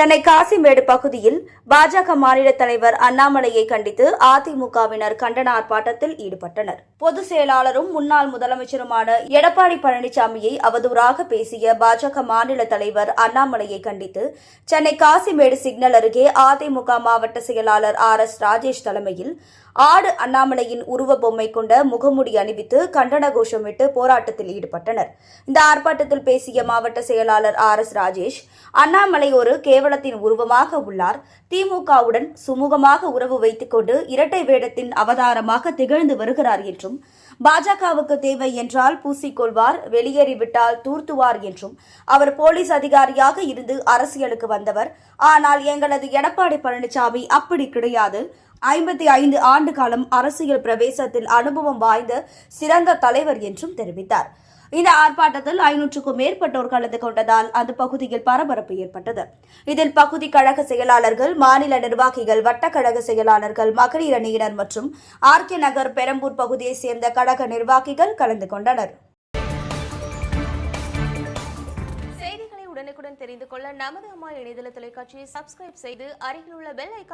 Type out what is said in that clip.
சென்னை காசிமேடு பகுதியில் பாஜக மாநில தலைவர் அண்ணாமலையை கண்டித்து அதிமுகவினர் கண்டன ஆர்ப்பாட்டத்தில் ஈடுபட்டனர். பொதுச் செயலாளரும் முன்னாள் முதலமைச்சருமான எடப்பாடி பழனிசாமியை அவதூறாக பேசிய பாஜக மாநில தலைவர் அண்ணாமலையை கண்டித்து சென்னை காசிமேடு சிக்னல் அருகே அதிமுக மாவட்ட செயலாளர் ஆர் எஸ் ராஜேஷ் தலைமையில் ஆடு அண்ணாமலையின் உருவ பொம்மை கொண்ட முகமூடி அணிவித்து கண்டன கோஷமிட்டு போராட்டத்தில் ஈடுபட்டனர். இந்த ஆர்ப்பாட்டத்தில் பேசிய மாவட்ட செயலாளர் ஆர் எஸ் ராஜேஷ் அண்ணாமலை ஒரு கேவலத்தின் உருவமாக உள்ளார். திமுகவுடன் சுமூகமாக உறவு வைத்துக் கொண்டு இரட்டை வேடத்தின் அவதாரமாக திகழ்ந்து வருகிறார் என்றும் பாஜகவுக்கு தேவை என்றால் பூசிக்கொள்வார் வெளியேறிவிட்டால் தூர்த்துவார் என்றும் அவர் போலீஸ் அதிகாரியாக இருந்து அரசியலுக்கு வந்தவர். ஆனால் எங்களது எடப்பாடி பழனிசாமி அப்படி கிடையாது. ஐம்பத்தி ஐந்து ஆண்டு காலம் அரசியல் பிரவேசத்தில் அனுபவம் வாய்ந்த சிறந்த தலைவர் என்றும் தெரிவித்தார். இந்த ஆர்ப்பாட்டத்தில் ஐநூற்றுக்கும் மேற்பட்டோர் கலந்து கொண்டதால் அந்த பகுதியில் பரபரப்பு ஏற்பட்டது. இதில் பகுதி கழக செயலாளர்கள் மாநில நிர்வாகிகள் வட்டக்கழக செயலாளர்கள் மகளிர் அணியினர் மற்றும் ஆர்கே நகர் பெரம்பூர் பகுதியைச் சேர்ந்த கழக நிர்வாகிகள் கலந்து கொண்டனர். செய்திகளை உடனுக்குடன் தெரிந்து கொள்ள நமது அம்மா இணையதள தொலைக்காட்சியை சப்ஸ்கிரைப் செய்து அருகில் உள்ள பெல் ஐக்கான்